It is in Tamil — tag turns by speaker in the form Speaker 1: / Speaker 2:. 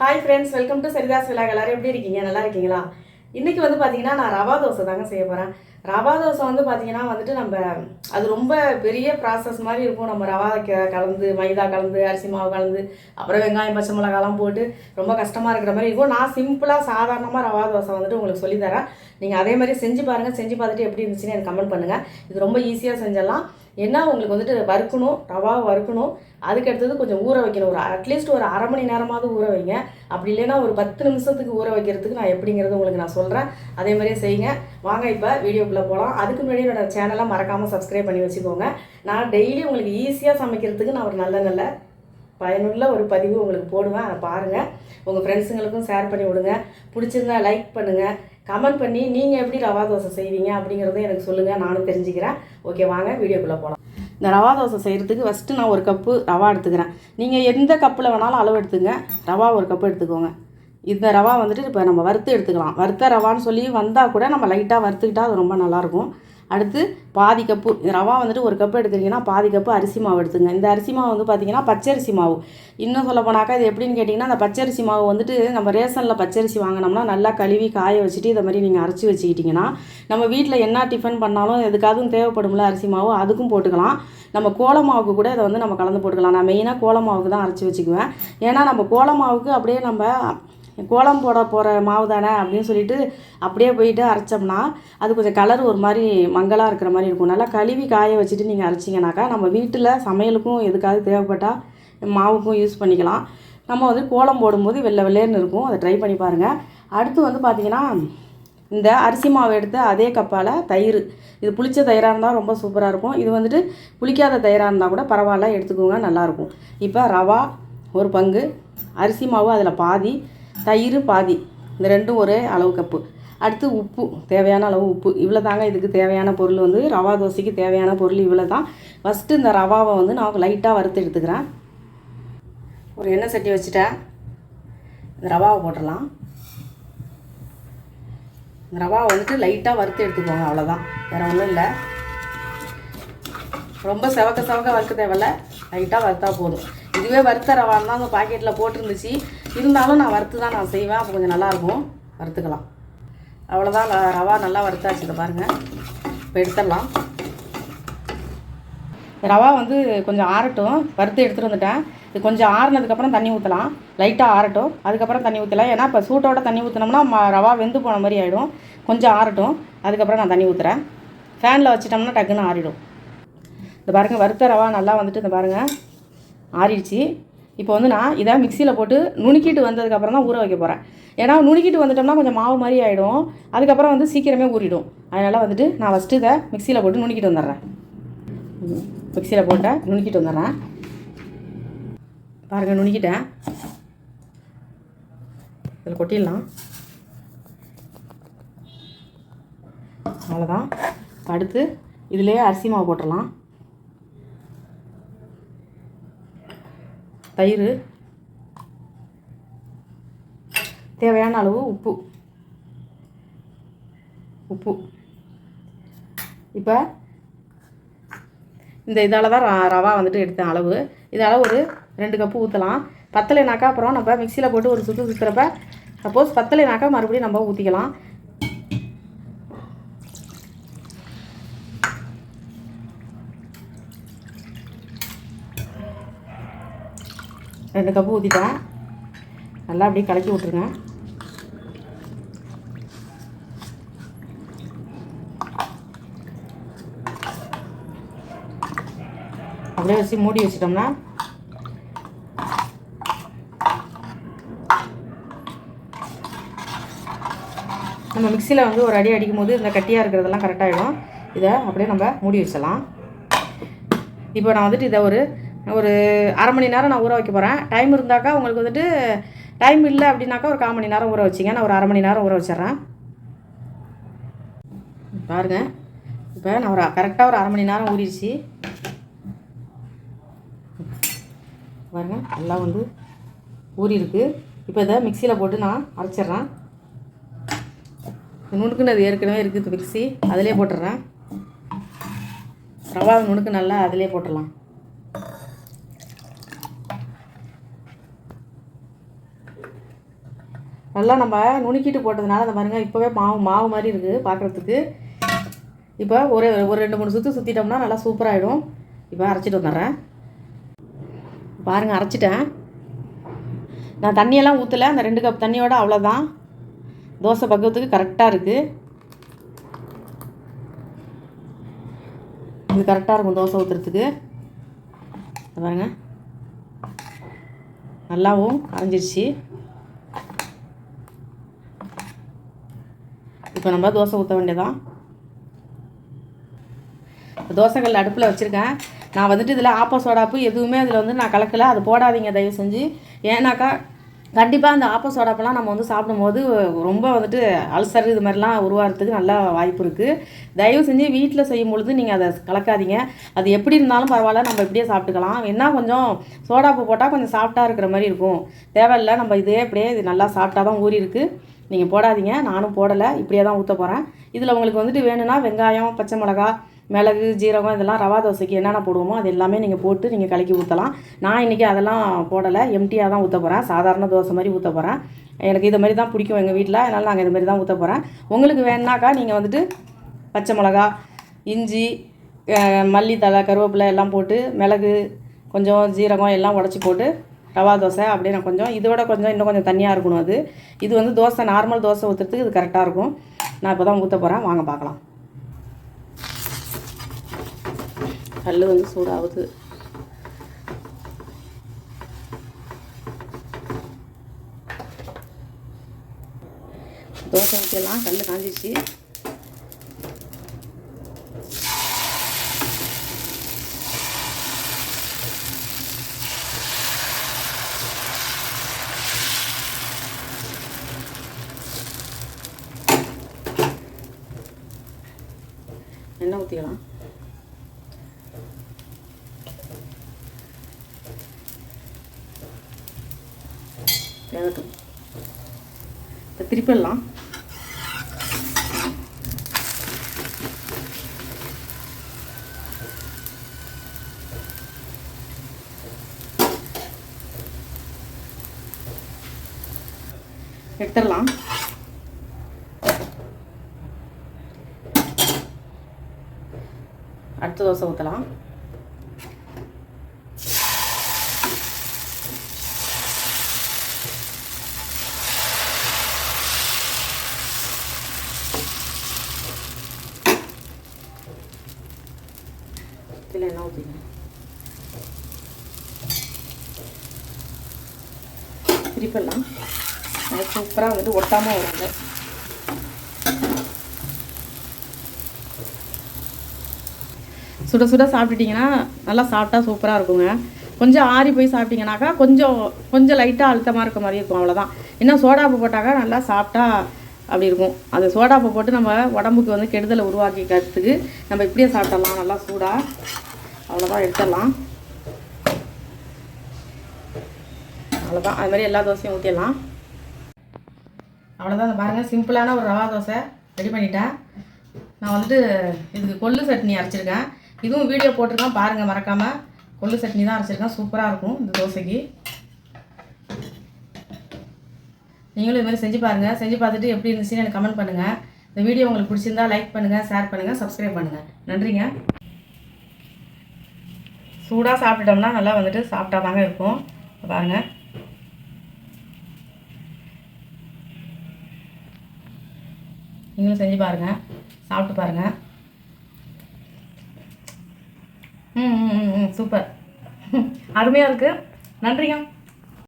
Speaker 1: hi friends welcome to Saritha's vlog எல்லாரும் எப்படி இருக்கீங்க நல்லா இருக்கீங்களா இன்றைக்கி வந்து பார்த்தீங்கன்னா நான் ரவா தோசை தாங்க செய்ய போகிறேன் ரவா தோசை வந்து பார்த்தீங்கன்னா வந்துட்டு நம்ம அது ரொம்ப பெரிய ப்ராசஸ் மாதிரி இருக்கும் நம்ம ரவா க கலந்து மைதா கலந்து அரிசி மாவு கலந்து அப்புறம் வெங்காயம் பச்சை மிளகாலாம் போட்டு ரொம்ப கஷ்டமாக இருக்கிற மாதிரி இருக்கும் நான் சிம்பிளாக சாதாரணமாக ரவா தோசை வந்துட்டு உங்களுக்கு சொல்லித்தரேன் நீங்கள் அதே மாதிரி செஞ்சு பாருங்கள் செஞ்சு பார்த்துட்டு எப்படி இருந்துச்சுன்னு எனக்கு கமெண்ட் பண்ணுங்கள் இது ரொம்ப ஈஸியாக செஞ்சிடலாம் என்ன உங்களுக்கு வந்துட்டு வறுக்கணும் ரவா வறுக்கணும் அதுக்கு அடுத்தது கொஞ்சம் ஊற வைக்கணும் ஒரு அட்லீஸ்ட் ஒரு அரை மணி நேரமாவது ஊற வைங்க அப்படி இல்லைன்னா ஒரு பத்து நிமிஷத்துக்கு ஊற வைக்கிறதுக்கு நான் எப்படிங்கிறது உங்களுக்கு நான் சொல்கிறேன் அதே மாதிரியே செய்யுங்க வாங்க இப்போ வீடியோக்குள்ளே போகலாம் அதுக்கு முன்னாடி என்னோடய சேனலை மறக்காமல் சப்ஸ்கிரைப் பண்ணி வச்சுக்கோங்க நான் டெய்லி உங்களுக்கு ஈஸியாக சமைக்கிறதுக்கு நான் ஒரு நல்ல நல்ல பயனுள்ள ஒரு பதிவு உங்களுக்கு போடுவேன் அதை பாருங்கள் உங்கள் ஃப்ரெண்ட்ஸுங்களுக்கும் ஷேர் பண்ணி விடுங்க பிடிச்சிருந்தா லைக் பண்ணுங்கள் கமெண்ட் பண்ணி நீங்கள் எப்படி ரவா தோசை செய்வீங்க அப்படிங்கிறதும் எனக்கு சொல்லுங்கள் நானும் தெரிஞ்சுக்கிறேன் ஓகே வாங்க வீடியோக்குள்ளே போகலாம் இந்த ரவா தோசை செய்கிறதுக்கு ஃபஸ்ட்டு நான் ஒரு கப்பு ரவா எடுத்துக்கிறேன் நீங்கள் எந்த கப்பில் வேணாலும் அளவு எடுத்துங்க ரவா ஒரு கப்பு எடுத்துக்கோங்க இந்த ரவா வந்துட்டு இப்போ நம்ம வறுத்து எடுத்துக்கலாம் வறுத்த ரவான்னு சொல்லி வந்தால் கூட நம்ம லைட்டாக வறுத்துக்கிட்டால் அது ரொம்ப நல்லாயிருக்கும் அடுத்து பாதி கப்பு ரவா வந்துட்டு ஒரு கப்பு எடுத்துக்கிட்டிங்கன்னா பாதி கப்பு அரிசி மாவு எடுத்துங்க இந்த அரிசி மாவு வந்து பார்த்திங்கன்னா பச்சரிசி மாவு இன்னும் சொல்ல போனாக்கா இது எப்படின்னு கேட்டிங்கன்னா அந்த பச்சரிசி மாவு வந்துட்டு நம்ம ரேஷனில் பச்சரிசி வாங்கினோம்னா நல்லா கழுவி காய வச்சுட்டு இதை மாதிரி நீங்கள் அரைச்சி வச்சுக்கிட்டிங்கன்னா நம்ம வீட்டில் என்ன டிஃபன் பண்ணாலும் எதுக்காகவும் தேவைப்படும்ல அரிசி மாவு அதுக்கும் போட்டுக்கலாம் நம்ம கோலமாவுக்கு மாவுக்கு கூட இதை வந்து நம்ம கலந்து போட்டுக்கலாம் நான் மெயினாக கோலமாவுக்கு மாவுக்கு தான் அரைச்சி வச்சுக்குவேன் ஏன்னா நம்ம கோலமாவுக்கு மாவுக்கு அப்படியே நம்ம கோலம் போட போகிற மாவு தானே அப்படின்னு சொல்லிட்டு அப்படியே போயிட்டு அரைச்சோம்னா அது கொஞ்சம் கலர் ஒரு மாதிரி மங்களாக இருக்கிற மாதிரி இருக்கும் நல்லா கழுவி காய வச்சுட்டு நீங்கள் அரைச்சிங்கனாக்கா நம்ம வீட்டில் சமையலுக்கும் எதுக்காவது தேவைப்பட்டால் மாவுக்கும் யூஸ் பண்ணிக்கலாம் நம்ம வந்து கோலம் போடும்போது வெள்ளை வெள்ளையர்னு இருக்கும் அதை ட்ரை பண்ணி பாருங்கள் அடுத்து வந்து பார்த்தீங்கன்னா இந்த அரிசி மாவு எடுத்து அதே கப்பால் தயிர் இது புளிச்ச தயிராக இருந்தால் ரொம்ப சூப்பராக இருக்கும் இது வந்துட்டு புளிக்காத தயிராக இருந்தால் கூட பரவாயில்ல எடுத்துக்கோங்க நல்லாயிருக்கும் இப்போ ரவா ஒரு பங்கு அரிசி மாவு அதில் பாதி தயிர் பாதி இந்த ரெண்டும் ஒரே அளவு கப்பு அடுத்து உப்பு தேவையான அளவு உப்பு இவ்வளோ தாங்க இதுக்கு தேவையான பொருள் வந்து ரவா தோசைக்கு தேவையான பொருள் இவ்வளோ தான் ஃபஸ்ட்டு இந்த ரவாவை வந்து நான் லைட்டாக வறுத்து எடுத்துக்கிறேன் ஒரு எண்ணெய் சட்டி வச்சுட்டேன் இந்த ரவாவை போட்டுடலாம் இந்த ரவாவை வந்துட்டு லைட்டாக வறுத்து எடுத்துக்கோங்க அவ்வளோதான் வேறு ஒன்றும் இல்லை ரொம்ப செவக்க செவக்க வறுக்க தேவையில்ல லைட்டாக வறுத்தா போதும் இதுவே வறுத்த ரவான் தான் அந்த பாக்கெட்டில் போட்டிருந்துச்சு இருந்தாலும் நான் வறுத்து தான் நான் செய்வேன் அப்போ கொஞ்சம் நல்லாயிருக்கும் வறுத்துக்கலாம் அவ்வளோதான் ரவா நல்லா வறுத்தாச்சு இதை பாருங்கள் இப்போ எடுத்துடலாம் ரவா வந்து கொஞ்சம் ஆறட்டும் வறுத்து எடுத்துகிட்டு வந்துட்டேன் இது கொஞ்சம் ஆறுனதுக்கப்புறம் தண்ணி ஊற்றலாம் லைட்டாக ஆறட்டும் அதுக்கப்புறம் தண்ணி ஊற்றலாம் ஏன்னா இப்போ சூட்டோட தண்ணி ஊற்றினோம்னா ரவா வெந்து போன மாதிரி ஆகிடும் கொஞ்சம் ஆறட்டும் அதுக்கப்புறம் நான் தண்ணி ஊற்றுறேன் ஃபேனில் வச்சிட்டோம்னா டக்குன்னு ஆறிடும் இந்த பாருங்கள் வறுத்த ரவா நல்லா வந்துட்டு இந்த பாருங்கள் ஆறிடுச்சு இப்போ வந்து நான் இதை மிக்சியில் போட்டு நுணுக்கிட்டு வந்ததுக்கப்புறம் தான் ஊற வைக்க போகிறேன் ஏன்னா நுணுக்கிட்டு வந்துட்டோம்னா கொஞ்சம் மாவு மாதிரி ஆகிடும் அதுக்கப்புறம் வந்து சீக்கிரமே ஊறிடும் அதனால் வந்துட்டு நான் ஃபஸ்ட்டு இதை மிக்சியில் போட்டு நுணுக்கிட்டு வந்துடுறேன் மிக்சியில் போட்டேன் நுணுக்கிட்டு வந்துடுறேன் பாருங்கள் நுணுக்கிட்டேன் இதில் கொட்டிடலாம் அவ்வளோதான் அடுத்து இதிலே அரிசி மாவு போட்டுடலாம் தயிர் தேவையான அளவு உப்பு உப்பு இப்போ இந்த இதால் தான் ரவா வந்துட்டு எடுத்தேன் அளவு இதால் ஒரு ரெண்டு கப்பு ஊற்றலாம் பத்தலைனாக்கா அப்புறம் நம்ம மிக்சியில் போட்டு ஒரு சுற்று சுற்றுறப்ப சப்போஸ் பத்தலைனாக்கா மறுபடியும் நம்ம ஊற்றிக்கலாம் ரெண்டு கப்பு ஊற்றிட்டேன் நல்லா அப்படியே கலக்கி விட்ருங்க அப்படியே வச்சு மூடி வச்சிட்டோம்னா நம்ம மிக்சியில் வந்து ஒரு அடி அடிக்கும் போது இந்த கட்டியாக இருக்கிறதெல்லாம் கரெக்டாகிடும் இதை அப்படியே நம்ம மூடி வச்சிடலாம் இப்போ நான் வந்துட்டு இதை ஒரு ஒரு அரை மணி நேரம் நான் ஊற வைக்க போகிறேன் டைம் இருந்தாக்கா உங்களுக்கு வந்துட்டு டைம் இல்லை அப்படின்னாக்கா ஒரு கால் மணி நேரம் ஊற வச்சிங்க நான் ஒரு அரை மணி நேரம் ஊற வச்சிட்றேன் பாருங்கள் இப்போ நான் ஒரு கரெக்டாக ஒரு அரை மணி நேரம் ஊறிடுச்சு பாருங்கள் நல்லா வந்து ஊறியிருக்கு இப்போ இதை மிக்சியில் போட்டு நான் அரைச்சிட்றேன் நுணுக்குன்னு அது ஏற்கனவே இருக்குது மிக்சி அதிலே போட்டுடுறேன் ரவா நுணுக்கு நல்லா அதிலே போட்டுடலாம் நல்லா நம்ம நுணுக்கிட்டு போட்டதுனால அந்த பாருங்கள் இப்போவே மாவு மாவு மாதிரி இருக்குது பார்க்குறதுக்கு இப்போ ஒரு ஒரு ரெண்டு மூணு சுற்று சுற்றிட்டோம்னா நல்லா சூப்பராகிடும் இப்போ அரைச்சிட்டு வந்துடுறேன் பாருங்கள் அரைச்சிட்டேன் நான் தண்ணியெல்லாம் ஊற்றலை அந்த ரெண்டு கப் தண்ணியோட அவ்வளோதான் தோசை பக்குவத்துக்கு கரெக்டாக இருக்குது இது கரெக்டாக இருக்கும் தோசை ஊற்றுறதுக்கு பாருங்கள் நல்லாவும் அரைஞ்சிருச்சு இப்போ நம்ம தோசை ஊற்ற வேண்டியதான் தோசைகள் அடுப்பில் வச்சுருக்கேன் நான் வந்துட்டு இதில் ஆப்போ சோடாப்பு எதுவுமே அதில் வந்து நான் கலக்கலை அது போடாதீங்க தயவு செஞ்சு ஏன்னாக்கா கண்டிப்பாக அந்த ஆப்ப சோடாப்பெல்லாம் நம்ம வந்து சாப்பிடும்போது ரொம்ப வந்துட்டு அல்சர் இது மாதிரிலாம் உருவாகிறதுக்கு நல்லா வாய்ப்பு இருக்குது தயவு செஞ்சு வீட்டில் செய்யும் பொழுது நீங்கள் அதை கலக்காதீங்க அது எப்படி இருந்தாலும் பரவாயில்ல நம்ம இப்படியே சாப்பிட்டுக்கலாம் என்ன கொஞ்சம் சோடாப்பு போட்டால் கொஞ்சம் சாஃப்டாக இருக்கிற மாதிரி இருக்கும் தேவையில்லை நம்ம இதே இப்படியே இது நல்லா சாஃப்டாக தான் ஊறி இருக்குது நீங்கள் போடாதீங்க நானும் போடலை இப்படியே தான் ஊற்ற போகிறேன் இதில் உங்களுக்கு வந்துட்டு வேணும்னா வெங்காயம் பச்சை மிளகா மிளகு ஜீரகம் இதெல்லாம் ரவா தோசைக்கு என்னென்ன போடுவோமோ அது எல்லாமே நீங்கள் போட்டு நீங்கள் கலக்கி ஊற்றலாம் நான் இன்றைக்கி அதெல்லாம் போடலை எம்டியாக தான் ஊற்ற போகிறேன் சாதாரண தோசை மாதிரி ஊற்ற போகிறேன் எனக்கு இதை மாதிரி தான் பிடிக்கும் எங்கள் வீட்டில் அதனால் நாங்கள் இது மாதிரி தான் ஊற்ற போகிறேன் உங்களுக்கு வேணுனாக்கா நீங்கள் வந்துட்டு பச்சை மிளகா இஞ்சி மல்லித்தலை கருவேப்பிலை எல்லாம் போட்டு மிளகு கொஞ்சம் ஜீரகம் எல்லாம் உடச்சி போட்டு ரவா தோசை அப்படியே நான் கொஞ்சம் இதோட கொஞ்சம் இன்னும் கொஞ்சம் தண்ணியாக இருக்கணும் அது இது வந்து தோசை நார்மல் தோசை ஊற்றுறதுக்கு இது கரெக்டாக இருக்கும் நான் இப்போ தான் ஊற்ற போகிறேன் வாங்க பார்க்கலாம் கல் வந்து சூடாகுது தோசை ஊற்றிடலாம் கல் காஞ்சிச்சு எண்ணெய் ஊற்றிக்கலாம் வேகட்டும் இப்போ திருப்பிடலாம் எடுத்துடலாம் அடுத்த தோசை ஊற்றலாம் எண்ணெய் ஊற்றிங்க திருப்பெல்லாம் சூப்பராக வந்துட்டு ஒட்டாமல் வருங்க சுட சுட சாப்பிட்டுட்டிங்கன்னா நல்லா சாப்பிட்டா சூப்பராக இருக்குங்க கொஞ்சம் ஆறி போய் சாப்பிட்டிங்கனாக்கா கொஞ்சம் கொஞ்சம் லைட்டாக அழுத்தமாக இருக்க மாதிரி இருக்கும் அவ்வளோதான் இன்னும் சோடாப்பு போட்டாக்கா நல்லா சாப்பிட்டா அப்படி இருக்கும் அந்த சோடாப்பை போட்டு நம்ம உடம்புக்கு வந்து கெடுதலை உருவாக்கிக்கிறதுக்கு நம்ம இப்படியே சாப்பிட்டலாம் நல்லா சூடாக அவ்வளோதான் எடுத்துடலாம் அவ்வளோதான் அது மாதிரி எல்லா தோசையும் ஊற்றிடலாம் அவ்வளோதான் பாருங்கள் சிம்பிளான ஒரு ரவா தோசை ரெடி பண்ணிட்டேன் நான் வந்துட்டு இதுக்கு கொள்ளு சட்னி அரைச்சிருக்கேன் இதுவும் வீடியோ போட்டிருக்கேன் பாருங்கள் மறக்காமல் கொள்ளு சட்னி தான் அரைச்சிருக்கேன் சூப்பராக இருக்கும் இந்த தோசைக்கு நீங்களும் இதுமாதிரி செஞ்சு பாருங்கள் செஞ்சு பார்த்துட்டு எப்படி இருந்துச்சுன்னு எனக்கு கமெண்ட் பண்ணுங்கள் இந்த வீடியோ உங்களுக்கு பிடிச்சிருந்தா லைக் பண்ணுங்கள் ஷேர் பண்ணுங்கள் சப்ஸ்கிரைப் பண்ணுங்கள் நன்றிங்க சூடாக சாப்பிட்டுட்டோம்னா நல்லா வந்துட்டு சாப்பிட்டா தாங்க இருக்கும் பாருங்கள் நீங்களும் செஞ்சு பாருங்கள் சாப்பிட்டு பாருங்கள் ம் ம் ம் சூப்பர் அருமையாக இருக்குது நன்றிங்க